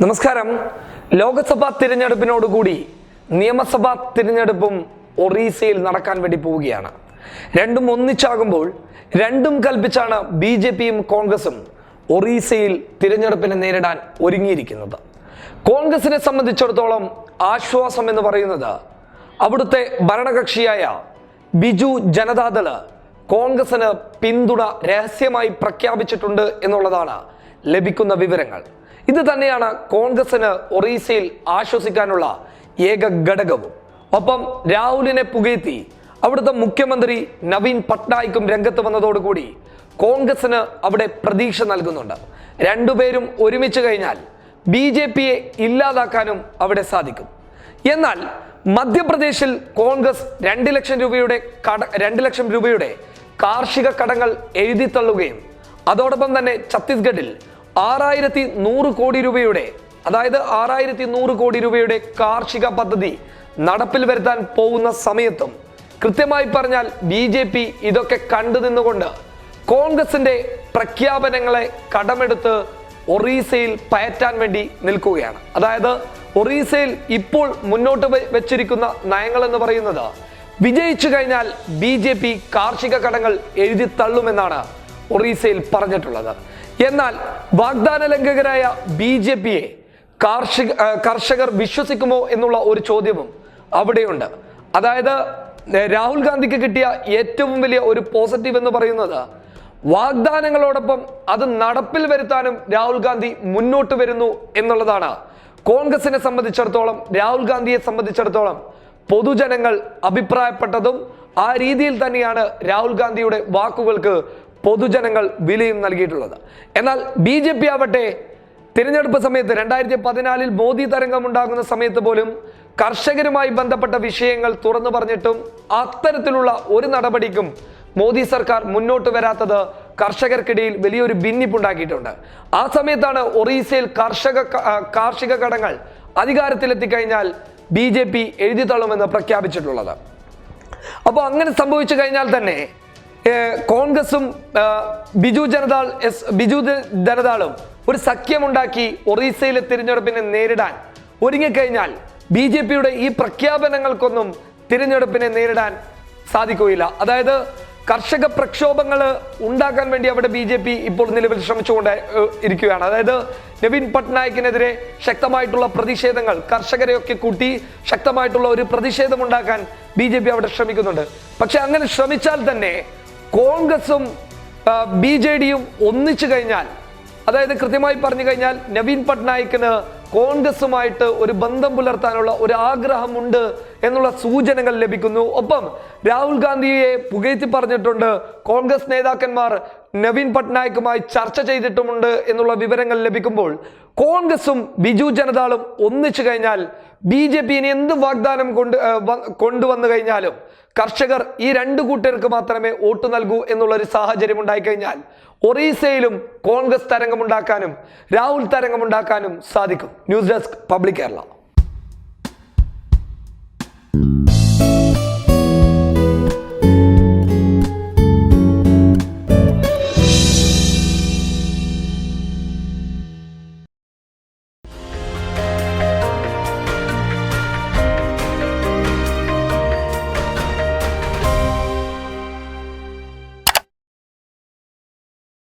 നമസ്കാരം. ലോക്സഭാ തിരഞ്ഞെടുപ്പിനോടുകൂടി നിയമസഭാ തിരഞ്ഞെടുപ്പും ഒറീസയിൽ നടക്കാൻ വേണ്ടി പോവുകയാണ്. രണ്ടും ഒന്നിച്ചാകുമ്പോൾ രണ്ടും കൽപ്പിച്ചാണ് ബി ജെ പിയും കോൺഗ്രസും ഒറീസയിൽ തിരഞ്ഞെടുപ്പിനെ നേരിടാൻ ഒരുങ്ങിയിരിക്കുന്നത്. കോൺഗ്രസിനെ സംബന്ധിച്ചിടത്തോളം ആശ്വാസം എന്ന് പറയുന്നത് അവിടുത്തെ ഭരണകക്ഷിയായ ബിജു ജനതാദൾ കോൺഗ്രസിന് പിന്തുണ രഹസ്യമായി പ്രഖ്യാപിച്ചിട്ടുണ്ട് എന്നുള്ളതാണ് ലഭിക്കുന്ന വിവരങ്ങൾ. ഇത് തന്നെയാണ് കോൺഗ്രസിന് ഒറീസയിൽ ആശ്വസിക്കാനുള്ള ഏക ഘടകവും. ഒപ്പം രാഹുലിനെ പുകയത്തി അവിടുത്തെ മുഖ്യമന്ത്രി നവീൻ പട്നായിക്കും രംഗത്ത് വന്നതോടുകൂടി കോൺഗ്രസിന് അവിടെ പ്രതീക്ഷ നൽകുന്നുണ്ട്. രണ്ടുപേരും ഒരുമിച്ച് കഴിഞ്ഞാൽ ബി ജെ പിയെ ഇല്ലാതാക്കാനും അവിടെ സാധിക്കും. എന്നാൽ മധ്യപ്രദേശിൽ കോൺഗ്രസ് രണ്ട് ലക്ഷം രൂപയുടെ കട രണ്ട് ലക്ഷം രൂപയുടെ കാർഷിക കടങ്ങൾ എഴുതിത്തള്ളുകയും അതോടൊപ്പം തന്നെ ഛത്തീസ്ഗഡിൽ ആറായിരത്തി നൂറ് കോടി രൂപയുടെ അതായത് ആറായിരത്തി നൂറ് കോടി രൂപയുടെ കാർഷിക പദ്ധതി നടപ്പിൽ വരുത്താൻ പോകുന്ന സമയത്തും കൃത്യമായി പറഞ്ഞാൽ ബി ജെ പി ഇതൊക്കെ കണ്ടു നിന്നുകൊണ്ട് കോൺഗ്രസിന്റെ പ്രഖ്യാപനങ്ങളെ കടമെടുത്ത് ഒറീസയിൽ പയറ്റാൻ വേണ്ടി നിൽക്കുകയാണ്. അതായത് ഒറീസയിൽ ഇപ്പോൾ മുന്നോട്ട് വെച്ചിരിക്കുന്ന നയങ്ങൾ എന്ന് പറയുന്നത് വിജയിച്ചു കഴിഞ്ഞാൽ ബി ജെ പി കാർഷിക കടങ്ങൾ എഴുതി തള്ളുമെന്നാണ് ഒറീസയിൽ പറഞ്ഞിട്ടുള്ളത്. എന്നാൽ വാഗ്ദാന ലംഘകരായ ബി ജെ പിയെ കാർഷിക കർഷകർ വിശ്വസിക്കുമോ എന്നുള്ള ഒരു ചോദ്യവും അവിടെയുണ്ട്. അതായത് രാഹുൽ ഗാന്ധിക്ക് കിട്ടിയ ഏറ്റവും വലിയ ഒരു പോസിറ്റീവ് എന്ന് പറയുന്നത് വാഗ്ദാനങ്ങളോടൊപ്പം അത് നടപ്പിൽ വരുത്താനും രാഹുൽ ഗാന്ധി മുന്നോട്ട് വരുന്നു എന്നുള്ളതാണ്. കോൺഗ്രസിനെ സംബന്ധിച്ചിടത്തോളം രാഹുൽ ഗാന്ധിയെ സംബന്ധിച്ചിടത്തോളം പൊതുജനങ്ങൾ അഭിപ്രായപ്പെട്ടതും ആ രീതിയിൽ തന്നെയാണ് രാഹുൽ ഗാന്ധിയുടെ വാക്കുകൾക്ക് പൊതുജനങ്ങൾ വിലയും നൽകിയിട്ടുള്ളത്. എന്നാൽ ബി ജെ പി ആവട്ടെ തിരഞ്ഞെടുപ്പ് സമയത്ത് രണ്ടായിരത്തി പതിനാലിൽ മോദി തരംഗം ഉണ്ടാകുന്ന സമയത്ത് പോലും കർഷകരുമായി ബന്ധപ്പെട്ട വിഷയങ്ങൾ തുറന്നു പറഞ്ഞിട്ടും അത്തരത്തിലുള്ള ഒരു നടപടിക്കും മോദി സർക്കാർ മുന്നോട്ട് വരാത്തത് കർഷകർക്കിടയിൽ വലിയൊരു ഭിന്നിപ്പുണ്ടാക്കിയിട്ടുണ്ട്. ആ സമയത്താണ് ഒറീസയിൽ കർഷക കാർഷിക കടങ്ങൾ അധികാരത്തിലെത്തിക്കഴിഞ്ഞാൽ ബി ജെ പി എഴുതിത്തള്ളുമെന്ന് പ്രഖ്യാപിച്ചിട്ടുള്ളത്. അപ്പോൾ അങ്ങനെ സംഭവിച്ചു കഴിഞ്ഞാൽ തന്നെ കോൺഗ്രസും ബിജു ജനതാൾ എസ് ബിജു ജനതാളും ഒരു സഖ്യമുണ്ടാക്കി ഒറീസയിലെ തിരഞ്ഞെടുപ്പിനെ നേരിടാൻ ഒരുങ്ങിക്കഴിഞ്ഞാൽ ബി ജെ പിയുടെ ഈ പ്രഖ്യാപനങ്ങൾക്കൊന്നും തിരഞ്ഞെടുപ്പിനെ നേരിടാൻ സാധിക്കുകയില്ല. അതായത് കർഷക പ്രക്ഷോഭങ്ങൾ ഉണ്ടാക്കാൻ വേണ്ടി അവിടെ ബി ജെ പി ഇപ്പോൾ നിലവിൽ ശ്രമിച്ചുകൊണ്ട് ഇരിക്കുകയാണ്. അതായത് നവീൻ പട്നായിക്കിനെതിരെ ശക്തമായിട്ടുള്ള പ്രതിഷേധങ്ങൾ കർഷകരെയൊക്കെ കൂട്ടി ശക്തമായിട്ടുള്ള ഒരു പ്രതിഷേധം ഉണ്ടാക്കാൻ ബി ജെ പി അവിടെ ശ്രമിക്കുന്നുണ്ട്. പക്ഷെ അങ്ങനെ ശ്രമിച്ചാൽ തന്നെ കോൺഗ്രസും ബി ജെ ഡിയും ഒന്നിച്ചു കഴിഞ്ഞാൽ അതായത് കൃത്യമായി പറഞ്ഞു കഴിഞ്ഞാൽ നവീൻ പട്നായിക്കിന് കോൺഗ്രസുമായിട്ട് ഒരു ബന്ധം പുലർത്താനുള്ള ഒരു ആഗ്രഹമുണ്ട് എന്നുള്ള സൂചനകൾ ലഭിക്കുന്നു. ഒപ്പം രാഹുൽ ഗാന്ധിയെ പുകഴ്ത്തി പറഞ്ഞിട്ടുണ്ട് കോൺഗ്രസ് നേതാക്കന്മാർ നവീൻ പട്നായിക്കുമായി ചർച്ച ചെയ്തിട്ടുമുണ്ട് എന്നുള്ള വിവരങ്ങൾ ലഭിക്കുമ്പോൾ കോൺഗ്രസും ബിജു ജനതാളും ഒന്നിച്ചു കഴിഞ്ഞാൽ ബി ജെ പി ഇനി എന്ത് വാഗ്ദാനം കൊണ്ട് കൊണ്ടുവന്നു കഴിഞ്ഞാലും കർഷകർ ഈ രണ്ട് കൂട്ടർക്ക് മാത്രമേ വോട്ട് നൽകൂ എന്നുള്ള ഒരു സാഹചര്യം ഉണ്ടായിക്കഴിഞ്ഞാൽ ഒറീസയിലും കോൺഗ്രസ് തരംഗമുണ്ടാക്കാനും രാഹുൽ തരംഗമുണ്ടാക്കാനും സാധിക്കും. News desk public Kerala.